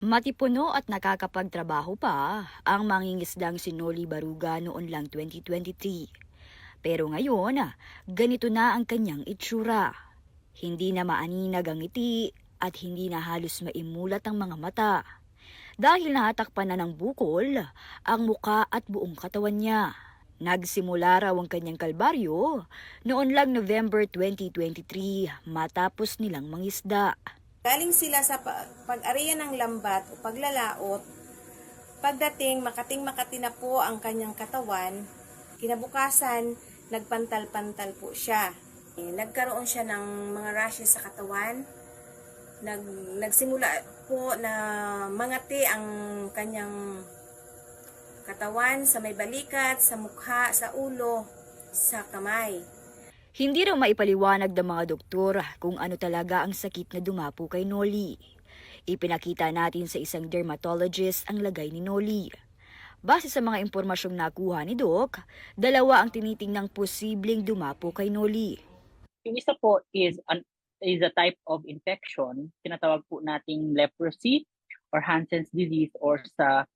Matipuno at nakakapagtrabaho pa ang mangingisdang si Noli Baruga noon lang 2023. Pero ngayon, ganito na ang kanyang itsura. Hindi na maaninag ang ngiti at hindi na halos maimulat ang mga mata. Dahil nahatakpan na ng bukol ang muka at buong katawan niya. Nagsimula raw ang kanyang kalbaryo noon lang November 2023 matapos nilang mangisda. Galing sila sa pa- pag-ariya ng lambat o paglalaot. Pagdating, makating-makati na po ang kanyang katawan. Kinabukasan, nagpantal-pantal po siya. Eh, Nagkaroon siya ng mga rashes sa katawan. Nag, nagsimula po na mangati ang kanyang katawan sa may balikat, sa mukha, sa ulo, sa kamay. Hindi raw maipaliwanag ng mga doktor kung ano talaga ang sakit na dumapo kay Noli. Ipinakita natin sa isang dermatologist ang lagay ni Noli. Base sa mga impormasyong nakuha ni Doc, dalawa ang tinitingnang posibleng dumapo kay Noli. Yung isa po is an is a type of infection, tinatawag po nating leprosy or Hansen's disease or sa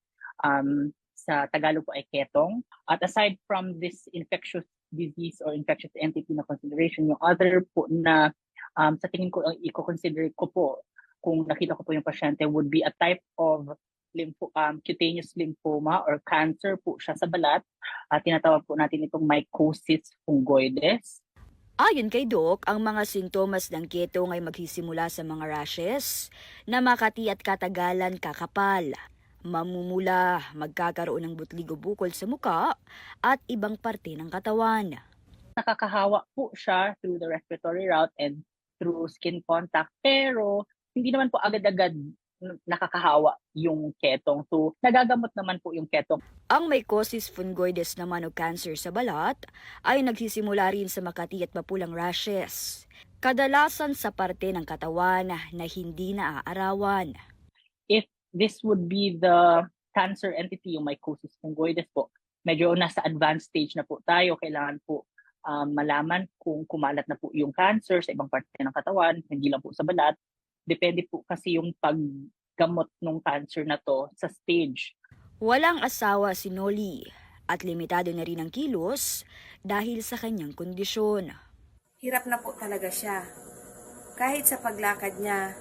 um, sa Tagalog po ay ketong. At aside from this infectious disease or infectious entity na consideration, yung other po na um, sa tingin ko ang i-consider ko po kung nakita ko po yung pasyente would be a type of lympho, um, cutaneous lymphoma or cancer po siya sa balat. At tinatawag po natin itong mycosis fungoides. Ayon kay Doc, ang mga sintomas ng ketong ay magsisimula sa mga rashes na makati at katagalan kakapal, mamumula, magkakaroon ng butlig o bukol sa muka at ibang parte ng katawan. nakakahawa po siya through the respiratory route and through skin contact. Pero hindi naman po agad-agad nakakahawa yung ketong. So, nagagamot naman po yung ketong. Ang mycosis fungoides naman o cancer sa balat ay nagsisimula rin sa makati at mapulang rashes. Kadalasan sa parte ng katawan na hindi naaarawan. If this would be the cancer entity, yung mycosis fungoides po, medyo nasa advanced stage na po tayo. Kailangan po um, malaman kung kumalat na po yung cancer sa ibang parte ng katawan, hindi lang po sa balat. Depende po kasi yung paggamot ng cancer na to sa stage Walang asawa si Noli at limitado na rin ang kilos dahil sa kanyang kondisyon. Hirap na po talaga siya. Kahit sa paglakad niya,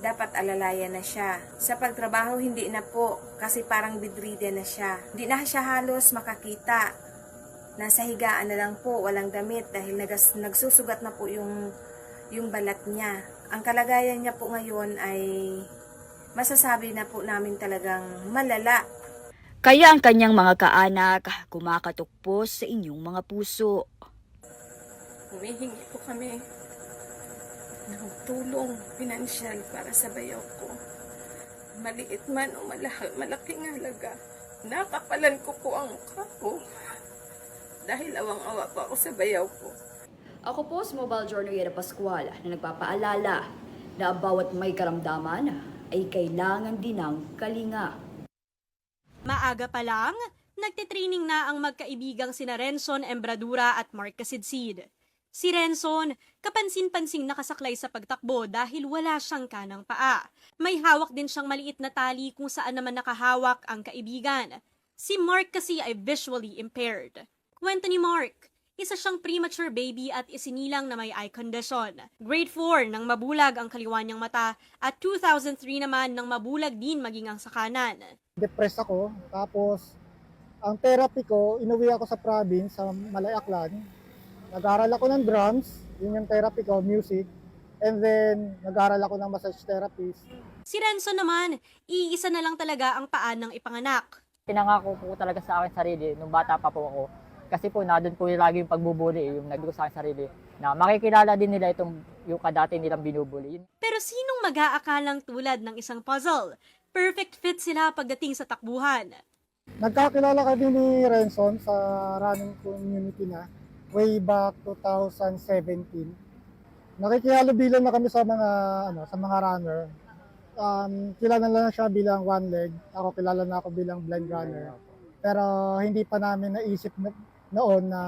dapat alalayan na siya. Sa pagtrabaho, hindi na po, kasi parang bedridden na siya. Hindi na siya halos makakita. Nasa higaan na lang po, walang damit dahil nagas, nagsusugat na po yung, yung balat niya. Ang kalagayan niya po ngayon ay masasabi na po namin talagang malala. Kaya ang kanyang mga kaanak kumakatok po sa inyong mga puso. Humihingi po kami ng tulong pinansyal para sa bayaw ko. Maliit man o malaki, malaking halaga. Nakapalan ko po ang mukha ko. Dahil awang-awa pa ako sa bayaw ko. Ako po si Mobile Journal Pascual na nagpapaalala na bawat may karamdaman ay kailangan din ng kalinga. Maaga pa lang, nagtitraining na ang magkaibigang sina Renson Embradura at Mark Kasidsid. Si Renson, kapansin-pansing nakasaklay sa pagtakbo dahil wala siyang kanang paa. May hawak din siyang maliit na tali kung saan naman nakahawak ang kaibigan. Si Mark kasi ay visually impaired. Kwento ni Mark, isa siyang premature baby at isinilang na may eye condition. Grade 4 nang mabulag ang kaliwa niyang mata at 2003 naman nang mabulag din maging ang sakanan. depressed ako. Tapos, ang therapy ko, inuwi ako sa province, sa Malayaklan. Nag-aral ako ng drums, yun yung therapy ko, music. And then, nag-aral ako ng massage therapist. Si Renzo naman, iisa na lang talaga ang paan ng ipanganak. pinangako po talaga sa akin sarili nung bata pa po ako. Kasi po, na doon po yung lagi yung pagbubuli, yung nagdugo sa akin sarili, na makikilala din nila itong yung kadati nilang binubuli. Pero sinong mag-aakalang tulad ng isang puzzle? Perfect fit sila pagdating sa takbuhan. Nagkakilala kami ni Renson sa running community na way back 2017. Nakikihalubilo na kami sa mga ano, sa mga runner. Um, kilala na siya bilang one leg. Ako kilala na ako bilang blind runner. Pero hindi pa namin naisip na, noon na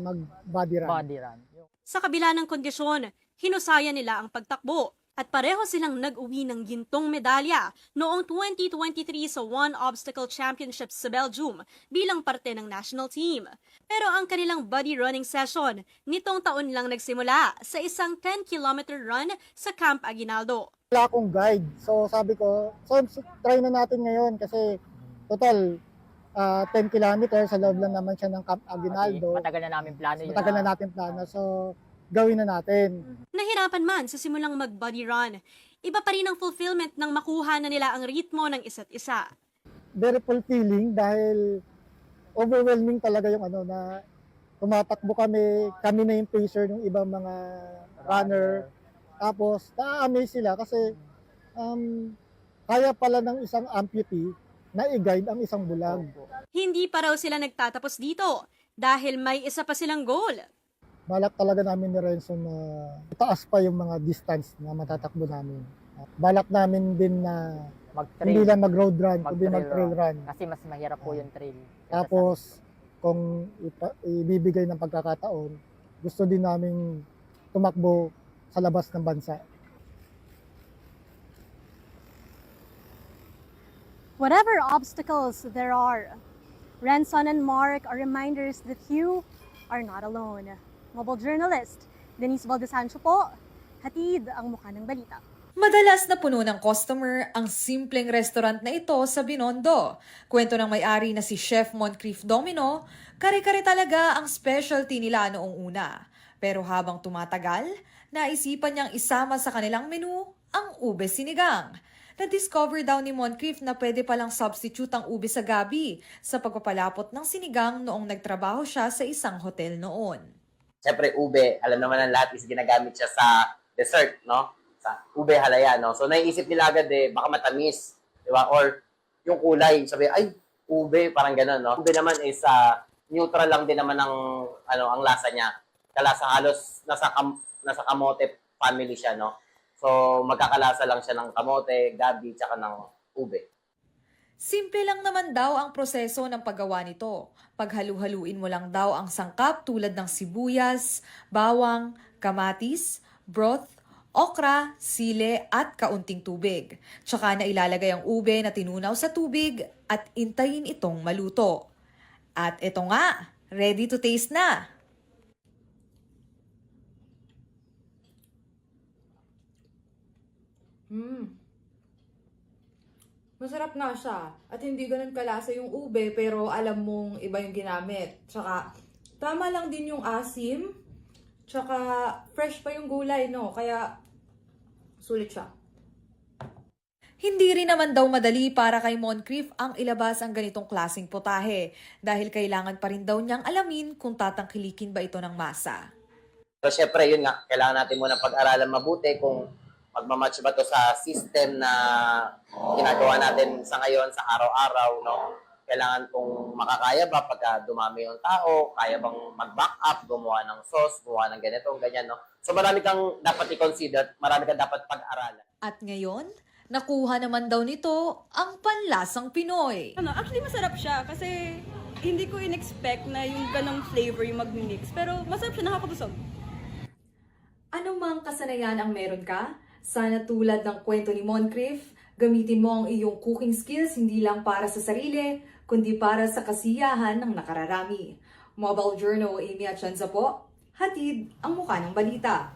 mag body run. Body run. Sa kabila ng kondisyon, hinusaya nila ang pagtakbo At pareho silang nag-uwi ng gintong medalya noong 2023 sa One Obstacle Championships sa Belgium bilang parte ng national team. Pero ang kanilang buddy running session nitong taon lang nagsimula sa isang 10-kilometer run sa Camp Aguinaldo. Wala akong guide. So sabi ko, so try na natin ngayon kasi total ah, 10 kilometers sa loob lang naman siya ng Camp Aguinaldo. Matagal na namin plano yun. Matagal na natin plano. So gawin na natin. Nahirapan man sa simulang mag-buddy run, iba pa rin ang fulfillment ng makuha na nila ang ritmo ng isa't isa. very fulfilling dahil overwhelming talaga yung ano na tumatakbo kami, kami na yung pacer ng ibang mga runner. Tapos, na-amaze sila kasi um, kaya pala ng isang amputee na i-guide ang isang bulag. Hindi pa raw sila nagtatapos dito dahil may isa pa silang goal. Balak talaga namin ni Renzo na itaas pa yung mga distance na matatakbo namin. Balak namin din na hindi Mag-trail. lang mag-road run, kundi Mag-trail run. Kasi mas mahirap po yung trail. Tapos, kung ipa- ibibigay ng pagkakataon, gusto din namin tumakbo sa labas ng bansa. Whatever obstacles there are, Renson and Mark are reminders that you are not alone. Mobile journalist Denise Valdesancho po, hatid ang mukha ng balita. Madalas na puno ng customer ang simpleng restaurant na ito sa Binondo. Kwento ng may-ari na si Chef Moncrief Domino, kare-kare talaga ang specialty nila noong una. Pero habang tumatagal, naisipan niyang isama sa kanilang menu ang ube sinigang. Na-discover daw ni Moncrief na pwede palang substitute ang ube sa gabi sa pagpapalapot ng sinigang noong nagtrabaho siya sa isang hotel noon. Siyempre, ube, alam naman ng lahat is ginagamit siya sa dessert, no? Sa ube halaya, no? So, naiisip nila agad eh, baka matamis, di ba? Or yung kulay, sabi, ay, ube, parang gano'n, no? Ube naman is ah, neutral lang din naman ang, ano, ang lasa niya. Kalasa halos nasa, kam, nasa kamote family siya, no? So, magkakalasa lang siya ng kamote, gabi, tsaka ng ube. Simple lang naman daw ang proseso ng paggawa nito. Paghalu-haluin mo lang daw ang sangkap tulad ng sibuyas, bawang, kamatis, broth, okra, sile at kaunting tubig. Tsaka na ilalagay ang ube na tinunaw sa tubig at intayin itong maluto. At ito nga, ready to taste na! Hmm. Masarap nga siya. At hindi ganun kalasa yung ube, pero alam mong iba yung ginamit. Tsaka, tama lang din yung asim. Tsaka, fresh pa yung gulay, no? Kaya, sulit siya. Hindi rin naman daw madali para kay Moncrief ang ilabas ang ganitong klasing potahe dahil kailangan pa rin daw niyang alamin kung tatangkilikin ba ito ng masa. So, syempre, yun nga, kailangan natin muna pag-aralan mabuti kung magmamatch ba to sa system na ginagawa natin sa ngayon, sa araw-araw, no? Kailangan kung makakaya ba pagka dumami yung tao, kaya bang mag-back up, gumawa ng sauce, gumawa ng ganito, ganyan, no? So, marami kang dapat i-consider, marami kang dapat pag-aralan. At ngayon, nakuha naman daw nito ang panlasang Pinoy. Ano, actually masarap siya kasi hindi ko in-expect na yung ganong flavor yung mag-mix. Pero masarap siya, nakakabusog. Ano mang kasanayan ang meron ka? Sana tulad ng kwento ni Moncrief, gamitin mo ang iyong cooking skills hindi lang para sa sarili, kundi para sa kasiyahan ng nakararami. Mobile Journal Amy Atienza po, hatid ang mukha ng balita.